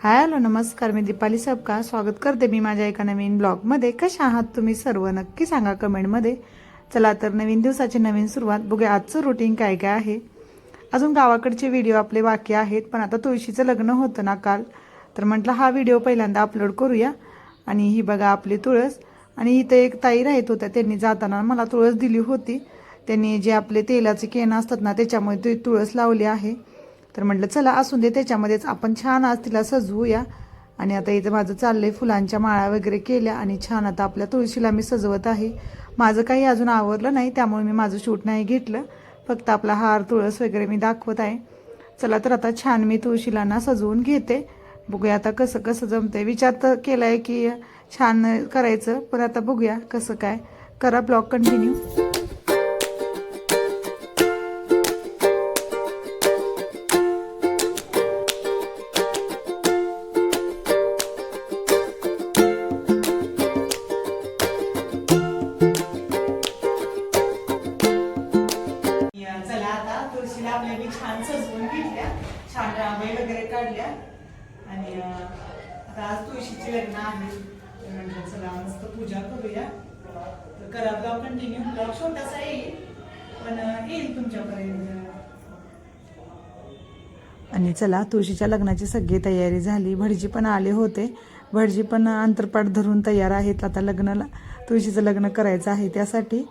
Hi hello नमस्कार. मी दीपाली सबका. स्वागत करते मी माझ्या एका नवीन ब्लॉगमध्ये. कशा आहात तुम्ही सर्व? नक्की सांगा कमेंटमध्ये. चला तर नवीन दिवसाची नवीन सुरुवात बघूया. आजचं रुटीन काय काय आहे? अजून गावाकडचे व्हिडिओ आपले बाकी आहेत पण आता तुळशीचं लग्न होतं ना काल. तर म्हटलं हा व्हिडिओ पहिल्यांदा अपलोड करूया. आणि ही बघा आपली तुळस. आणि इथं एक ताई राहत होत्या. त्यांनी जाताना मला तुळस दिली होती. त्यांनी जे आपले तेलाचे केन असतात ना त्याच्यामुळे ती तुळस लावली आहे. तर म्हटलं चला असून दे त्याच्यामध्येच आपण छान आज तिला सजवूया. आणि आता इथं माझं चाललं आहे फुलांच्या माळा वगैरे केल्या आणि छान आता आपल्या तुळशीला मी सजवत आहे. माझं काही अजून आवरलं नाही त्यामुळे मी माझं शूट नाही घेतलं. फक्त आपला हार तुळस वगैरे मी दाखवत आहे. चला तर आता छान मी तुळशीला ना सजवून घेते. बघूया आता कसं कसं जमतंय. विचार तर केला आहे की छान करायचं पण आता बघूया कसं काय. करा ब्लॉग कंटिन्यू आणि आता आज तुळशीची लग्न आहे. तर म्हटलं चला मस्त पूजा करूया. तर करा ब्लॉग कंटिन्यू ब्लॉग छोटासा येईल पण येईल तुमच्यापर्यंत. आणि चला तुळशीच्या लग्नाची सगळी तयारी झाली. भटजी पण आले होते. भटजी पण अंतरपाठ धरून तयार आहेत. आता लग्नाला तुळशीचं लग्न करायचं आहे त्यासाठी.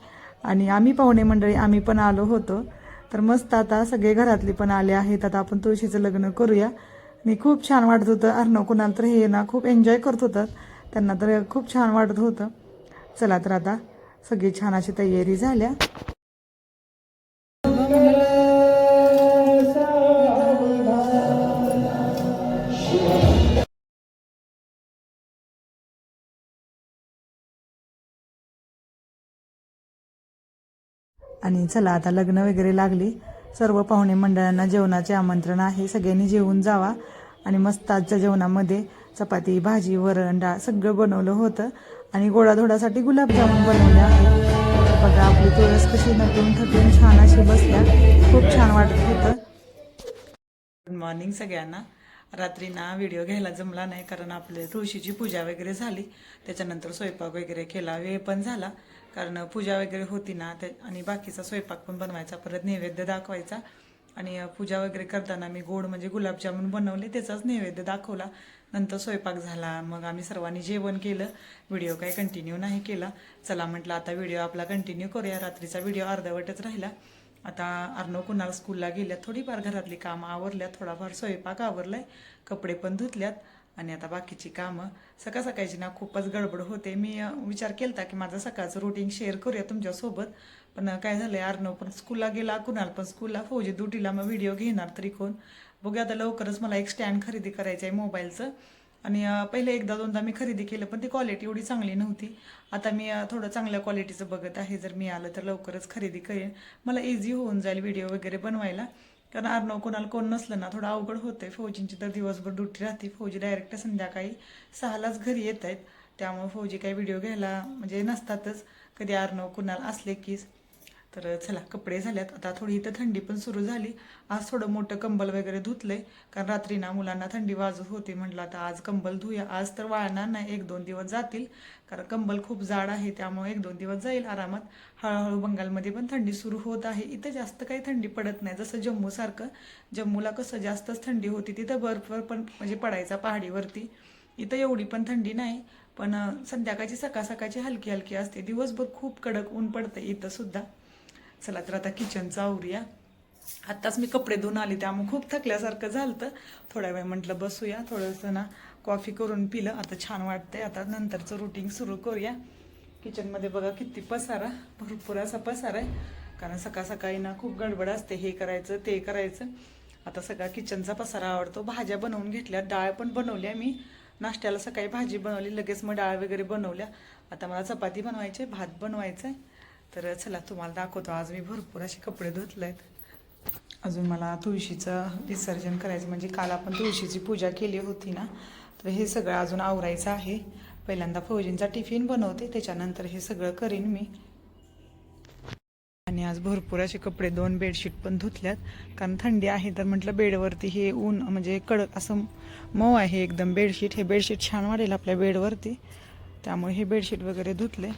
आणि आम्ही पाहुणे मंडळी आम्ही पण आलो होतो. तर मस्त आता सगळे घरातले पण आले आहेत. आता आपण तुळशीचं लग्न करूया. मी खूप छान वाटत होतं. अर्णव कुणाला तर हे ना खूप एन्जॉय करत होतं त्यांना तर खूप छान वाटत होतं. चला तर आता सगळी छान अशी तयारी झाल्या. आणि चला आता लग्न वगैरे लागली. सर्व पाहुणे मंडळांना जेवणाचे आमंत्रण आहे. सगळ्यांनी जेवून जावा. आणि मस्त आजच्या जेवणामध्ये चपाती भाजी वरण डाळ सगळं बनवलं होतं. आणि गोडाधोडासाठी गुलाबजामुन बनवले आहे. बघा आपली तुळस कशी नटून थटून छान अशी बसल्या. खूप छान वाटत होतं. गुड मॉर्निंग सगळ्यांना. रात्री ना व्हिडिओ घ्यायला जमला नाही कारण आपले तुळशीची पूजा वगैरे झाली. त्याच्यानंतर स्वयंपाक वगैरे केला वेळ पण झाला. कारण पूजा वगैरे होती ना ते आणि बाकीचा स्वयंपाक पण बनवायचा परत नैवेद्य दाखवायचा. आणि पूजा वगैरे करताना मी गोड म्हणजे गुलाबजामुन बनवले त्याचाच नैवेद्य दाखवला. नंतर स्वयंपाक झाला. मग आम्ही सर्वांनी जेवण केलं. व्हिडिओ काही कंटिन्यू नाही केला. चला म्हटलं आता व्हिडिओ आपला कंटिन्यू करूया. रात्रीचा व्हिडिओ अर्धवटच राहिला. आता अर्णव कुणाल स्कूलला गेल्या थोडीफार घरातली कामं आवरल्यात. थोडाफार स्वयंपाक आवरलाय. कपडे पण धुतल्यात. आणि आता बाकीची कामं. सकाळ सकाळची ना खूपच गडबड होते. मी विचार केला की माझं सकाळचं रुटीन शेअर करूया तुमच्यासोबत. पण काय काय झालंय अर्णव पण स्कूलला गेला कुणाल पण स्कूलला फौजी ड्युटीला मग व्हिडिओ घेणार तरी कोण? बघूया आता लवकरच मला एक स्टँड खरेदी करायचं आहे मोबाईलचं आणि पहिले एकदा दोनदा मी खरेदी केलं पण ती क्वालिटी एवढी चांगली नव्हती. आता मी थोडं चांगल्या क्वालिटीचं बघत आहे जर मी आलं तर लवकरच खरेदी करेन. मला इझी होऊन जाईल व्हिडिओ वगैरे बनवायला. कारण अर्णव कोणाला कोण नसलं ना थोडं अवघड होतंय. फौजींची तर दिवसभर ड्युटी राहते. फौजी डायरेक्ट संध्याकाळी सहालाच घरी येत आहेत त्यामुळे फौजी काही व्हिडिओ घ्यायला म्हणजे नसतातच. कधी अर्णव कुणाला असले कीच तर चला कपडे झाल्यात. आता थोडी इथं थंडी पण सुरू झाली. आज थोडं मोठं कंबल वगैरे धुतलंय. कारण रात्री ना मुलांना थंडी वाजत होती म्हटलं आता आज कंबल धुया. आज तर वाळणार नाही. एक दोन दिवस जातील. कारण कंबल खूप जाड आहे त्यामुळे एक दोन दिवस जाईल आरामात. हळूहळू बंगालमध्ये पण थंडी सुरू होत आहे. इथं जास्त काही थंडी पडत नाही. जसं जम्मूसारखं. जम्मूला कसं जास्तच थंडी होती तिथं बर्फ पण म्हणजे पडायचा पहाडीवरती. इथं एवढी पण थंडी नाही. पण संध्याकाळची सकाळ सकाळची हलकी हलकी असते. दिवसभर खूप कडक ऊन पडतं इथं सुद्धा. चला तर आता किचनचं आवरूया. आत्ताच मी कपडे धुवून आले त्यामुळे खूप थकल्यासारखं झालं थोड्या वेळ म्हटलं बसूया. थोडंसं ना कॉफी करून पिलं. आता छान वाटतंय. आता नंतरचं रुटीन सुरू करूया. किचनमध्ये बघा किती पसारा. भरपूर असा पसारा आहे. कारण सकाळ सकाळी ना खूप गडबड असते. हे करायचं ते करायचं. आता सगळा किचनचा पसारा आवडतो भाज्या बनवून घेतल्या. डाळ पण बनवल्या मी. नाश्त्याला सकाळी भाजी बनवली. लगेच मग डाळ वगैरे बनवल्या. आता मला चपाती बनवायची आहे, भात बनवायचा आहे. तर चला तुम्हाला दाखवतो. आज मी भरपूर असे कपडे धुतले आहेत अजून मला तुळशीचं विसर्जन करायचं म्हणजे काल आपण तुळशीची पूजा केली होती ना तर हे सगळं अजून आवरायचं आहे. पहिल्यांदा फौजींचा टिफिन बनवते त्याच्यानंतर हे सगळं करीन मी. आणि आज भरपूर असे कपडे दोन बेडशीट पण धुतल्यात. कारण थंडी आहे तर म्हटलं बेडवरती हे ऊन म्हणजे कडक असं मऊ आहे एकदम बेडशीट. हे बेडशीट छान वाढेल आपल्या बेडवरती. त्यामुळे हे बेडशीट वगैरे धुतले.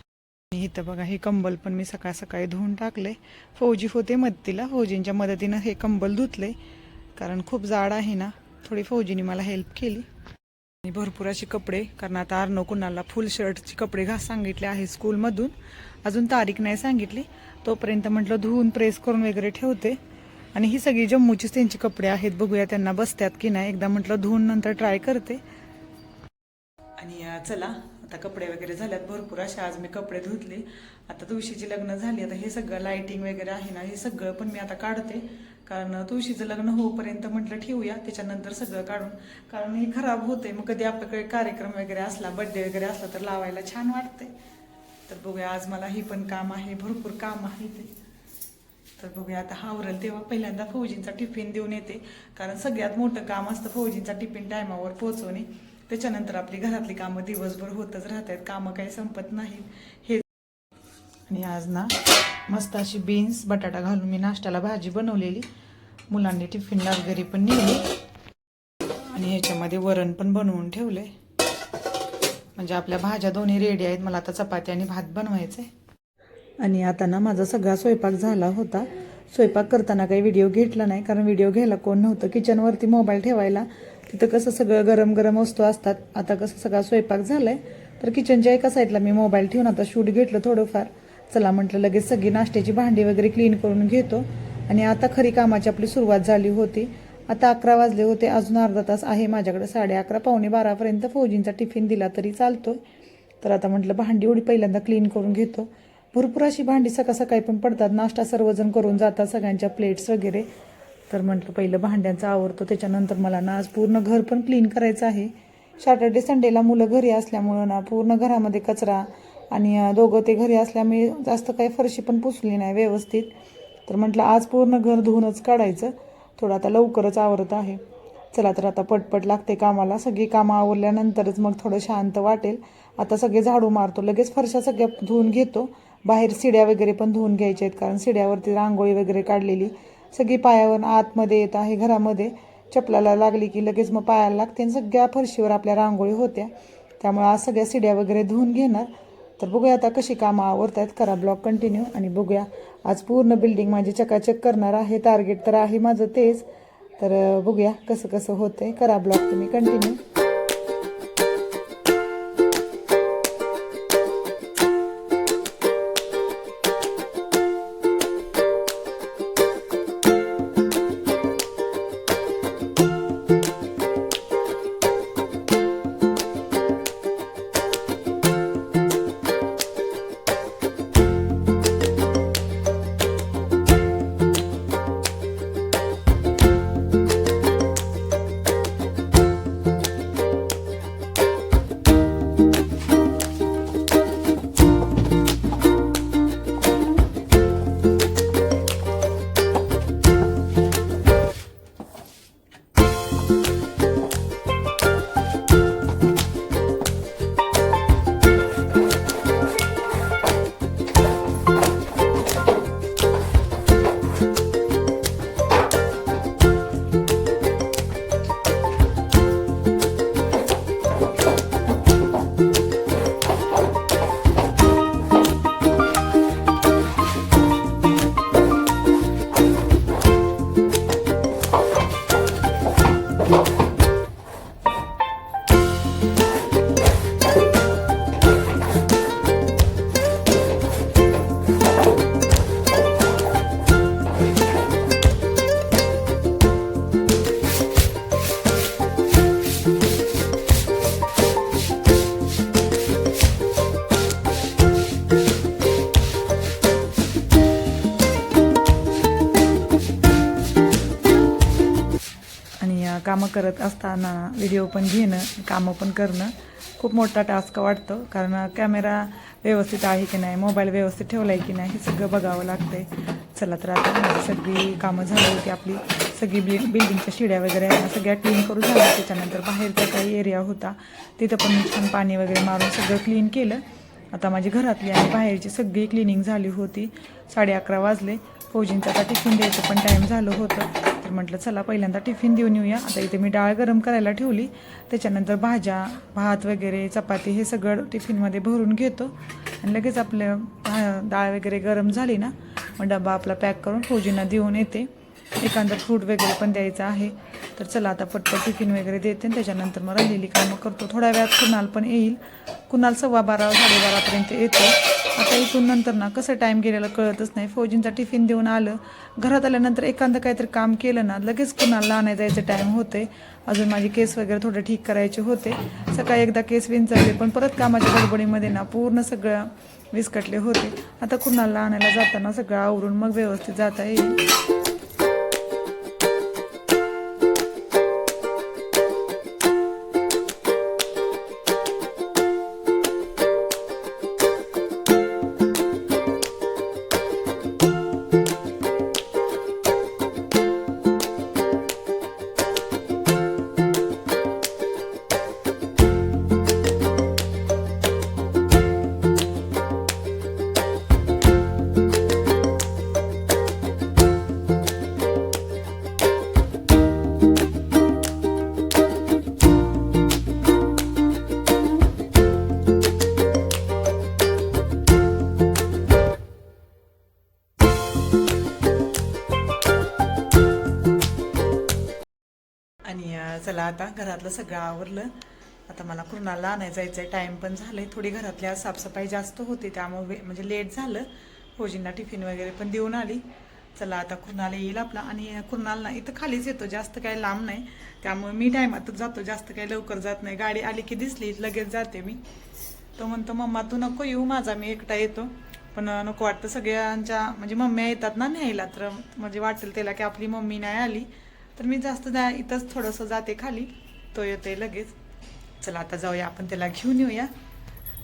इथं बघा हे कंबल पण मी सकाळ सकाळी धुवून टाकले फौजी होते मदतीला. फौजींच्या मदतीनं हे कंबल धुतले कारण खूप जाड आहे ना. थोडी फौजीने मला हेल्प केली. आणि भरपूर असे कपडे कारण आता अर्नो कुणाला फुल शर्टचे कपडे घास सांगितले आहे स्कूलमधून अजून तारीख नाही सांगितली. तोपर्यंत म्हटलं धुवून प्रेस करून वगैरे ठेवते. आणि ही सगळी जम्मूचीच त्यांची कपडे आहेत. बघूया त्यांना बसतात की नाही. एकदा म्हटलं धुवून नंतर ट्राय करते. आणि चला. आता कपडे वगैरे झाल्यात भरपूर अशा. आज मी कपडे धुतले. आता तुळशीची लग्न झाली. आता हे सगळं लाईटिंग वगैरे आहे ना हे सगळं पण मी आता काढते. कारण तुळशीचं लग्न होऊपर्यंत म्हटलं ठेवूया. त्याच्यानंतर सगळं काढून. कारण हे खराब होते मग कधी आपल्याकडे कार्यक्रम वगैरे असला बड्डे वगैरे असला तर लावायला छान वाटते तर बघूया आज मला हे पण काम आहे. भरपूर काम आहे ते. तर बघूया आता हावरल तेव्हा पहिल्यांदा फौजींचा टिफिन देऊन येते. कारण सगळ्यात मोठं काम असतं फौजींचा टिफिन टायमावर पोहोचवणे. त्याच्यानंतर आपली घरातली कामं दिवसभर होतच राहत आहेत कामं काही संपत नाहीत. हे आणि आज ना मस्त अशी बीन्स बटाटा घालून मी नाश्त्याला भाजी बनवलेली. मुलांनी टिफिनला वगैरे पण नेली. आणि ह्याच्यामध्ये वरण पण बनवून ठेवले म्हणजे आपल्या भाज्या दोन्ही रेडी आहेत. मला आता चपाती आणि भात बनवायचे आणि आता ना माझा सगळा स्वयंपाक झाला होता. स्वयंपाक करताना काही व्हिडिओ घेतला नाही कारण व्हिडिओ घ्यायला कोण नव्हतं. किचनवरती मोबाईल ठेवायला तिथं कसं सगळं गरम गरम वस्तू असतात. आता कसं सगळा स्वयंपाक झालाय तर किचनच्या एका साईडला मी मोबाईल ठेवून आता शूट घेतलं थोडंफार. चला म्हटलं लगेच सगळी नाश्त्याची भांडी वगैरे क्लीन करून घेतो. आणि आता खरी कामाची आपली सुरुवात झाली होती. आता अकरा वाजले होते अजून अर्धा तास आहे माझ्याकडे. साडे अकरा पावणे बारापर्यंत फौजींचा टिफिन दिला तरी चालतो तर आता म्हटलं भांडी एवढी पहिल्यांदा क्लीन करून घेतो. भरपूर अशी भांडी सकाळ सकाळी पण पडतात. नाश्ता सर्वजण करून जातात सगळ्यांच्या प्लेट्स वगैरे. तर म्हटलं पहिलं भांड्यांचं आवरतो त्याच्यानंतर मला ना आज पूर्ण घर पण क्लीन करायचं आहे. सॅटर्डे संडेला मुलं घरी असल्यामुळं ना पूर्ण घरामध्ये कचरा आणि दोघं ते घरी असल्यामुळे जास्त काही फरशी पण पुसली नाही व्यवस्थित. तर म्हटलं आज पूर्ण घर धुवूनच काढायचं. थोडं आता लवकरच आवरत आहे. चला तर आता पटपट लागते कामाला. सगळी कामं आवरल्यानंतरच मग थोडं शांत वाटेल. आता सगळे झाडू मारतो. लगेच फरशा सगळ्या धुवून घेतो. बाहेर सिड्या वगैरे पण धुवून घ्यायच्या आहेत कारण सिड्यावरती रांगोळी वगैरे काढलेली. सगळी पायावर आतमध्ये येत आहे घरामध्ये. चपलाला लागली की लगेच मग पायाला लागते आणि सगळ्या फरशीवर आपल्या रांगोळी होत्या. त्यामुळे आज सगळ्या सिड्या वगैरे धुवून घेणार. तर बघूया आता कशी कामं आवरत आहेत करा ब्लॉग कंटिन्यू आणि बघूया. आज पूर्ण बिल्डिंग माझी चकाचक करणार आहे. टार्गेट तर आहे माझं तेच. तर बघूया कसं कसं होतंय. करा ब्लॉग तुम्ही कंटिन्यू. करत असताना व्हिडिओ पण घेणं कामं पण करणं खूप मोठा टास्क वाटतो. कारण कॅमेरा व्यवस्थित आहे की नाही मोबाईल व्यवस्थित ठेवला आहे की नाही हे सगळं बघावं लागतंय. चला तर आता सगळी कामं झाली होती आपली. सगळी बिल बिल्डिंगच्या शिड्या वगैरे सगळ्या क्लीन करून झाल्या त्याच्यानंतर बाहेरचा काही एरिया होता. तिथं पण मी छान पाणी वगैरे मारून सगळं क्लीन केलं. आता माझी घरातली आणि बाहेरची सगळी क्लिनिंग झाली होती. साडे अकरा वाजले. फौजींचा आता टिफिन द्यायचं पण टाईम झालं होतं. तर म्हटलं चला पहिल्यांदा टिफिन देऊन येऊया. आता इथे मी डाळ गरम करायला ठेवली. त्याच्यानंतर भाज्या भात वगैरे चपाती हे सगळं टिफिनमध्ये भरून घेतो. आणि लगेच आपलं भा- डाळ वगैरे गरम झाली ना मग डबा आपला पॅक करून फौजींना देऊन येते. एखादं फ्रूट वगैरे पण द्यायचं आहे. तर चला आता पटपट टिफिन वगैरे देते आणि त्याच्यानंतर मग राहिलेली कामं करतो. थोड्या वेळात कुणाल पण येईल. कुणाल सव्वा बारा साडेबारापर्यंत येतो. आता इथून नंतर ना कसं टाईम गेलेला कळतच नाही. फौजींचा टिफिन देऊन आलं. घरात आल्यानंतर एखादं काहीतरी काम केलं ना लगेच कुणाला आणायला जायचं टाईम होते अजून माझे केस वगैरे थोडे ठीक करायचे होते. सकाळी एकदा केस विंचरले पण परत कामाच्या गडबडीमध्ये ना पूर्ण सगळं विस्कटले होते. आता कुणाला आणायला जाताना सगळं आवरून मग व्यवस्थित जाता येईल. चला आता घरातलं सगळं आवरलं. आता मला कुणाला आणायला जायचं आहे टाईम पण झालं आहे थोडी घरातली आज साफसफाई जास्त होती त्यामुळे वे- म्हणजे लेट झालं. फौजींना टिफिन वगैरे पण देऊन आली. चला आता कुणाला येईल आपला. आणि कुणाल ना इथं खालीच येतो. जास्त काही लांब नाही. त्यामुळे मी टायमातच जातो. जास्त काही लवकर जात नाही. गाडी आली की दिसली लगेच जाते मी. तो म्हणतो मम्मा तू नको येऊ. माझा मी एकटा येतो. पण नको वाटतं. सगळ्यांच्या म्हणजे मम्म्या येतात ना न्यायला. तर म्हणजे वाटेल त्याला की आपली मम्मी नाही आली. तर मी जास्त जा इथंच थोडंसं जाते खाली. तो येतोय लगेच. चला आता जाऊया. आपण त्याला घेऊन येऊया.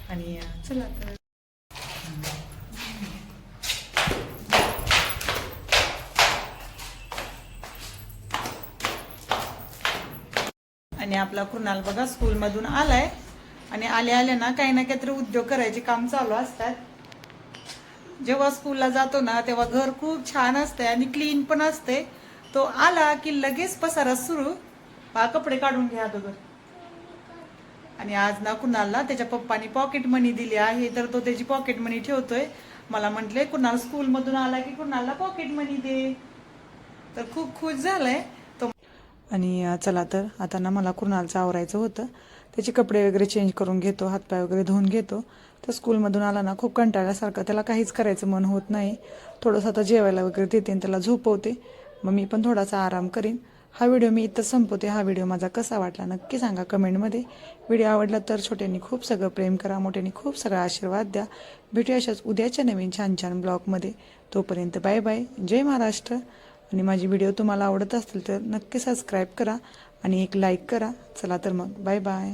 आणि चला तर आणि आपला कुणाल बघा स्कूलमधून आलाय. आणि आल्या आल्या ना काही ना काहीतरी उद्योग करायचे काम चालू असतात. जेव्हा स्कूलला जातो ना तेव्हा घर खूप छान असते आणि क्लीन पण असते तो आला की लगेच पसारा सुरू. हा कपडे काढून घ्या अगोदर. आणि आज ना कुणालला त्याच्या पप्पानी पॉकेट मनी दिली आहे तर तो त्याची पॉकेट मनी ठेवतोय. मला म्हटले कुणाल स्कूलमधून आला की कुणालला पॉकेट मनी दे. तर खूप खुश झालाय. तो आणि चला तर आता ना मला कुणालचं आवरायचं होतं. त्याचे कपडे वगैरे चेंज करून घेतो हातपाय वगैरे धुवून घेतो. तर स्कूलमधून आला ना खूप कंटाळल्यासारखं त्याला काहीच करायचं मन होत नाही. थोडंसं आता जेवायला वगैरे देते आणि त्याला झोपवते. मग मी पण थोडासा आराम करीन. हा व्हिडिओ मी इथं संपवते. हा व्हिडिओ माझा कसा वाटला नक्की सांगा कमेंटमध्ये. व्हिडिओ आवडला तर छोट्यांनी खूप सगळं प्रेम करा मोठ्यांनी खूप सगळा आशीर्वाद द्या. भेटूया अशाच उद्याच्या नवीन छान छान ब्लॉगमध्ये. तोपर्यंत बाय बाय. जय महाराष्ट्र. आणि माझी व्हिडिओ तुम्हाला आवडत असतील तर नक्की सबस्क्राईब करा आणि एक लाईक करा. चला तर मग बाय बाय.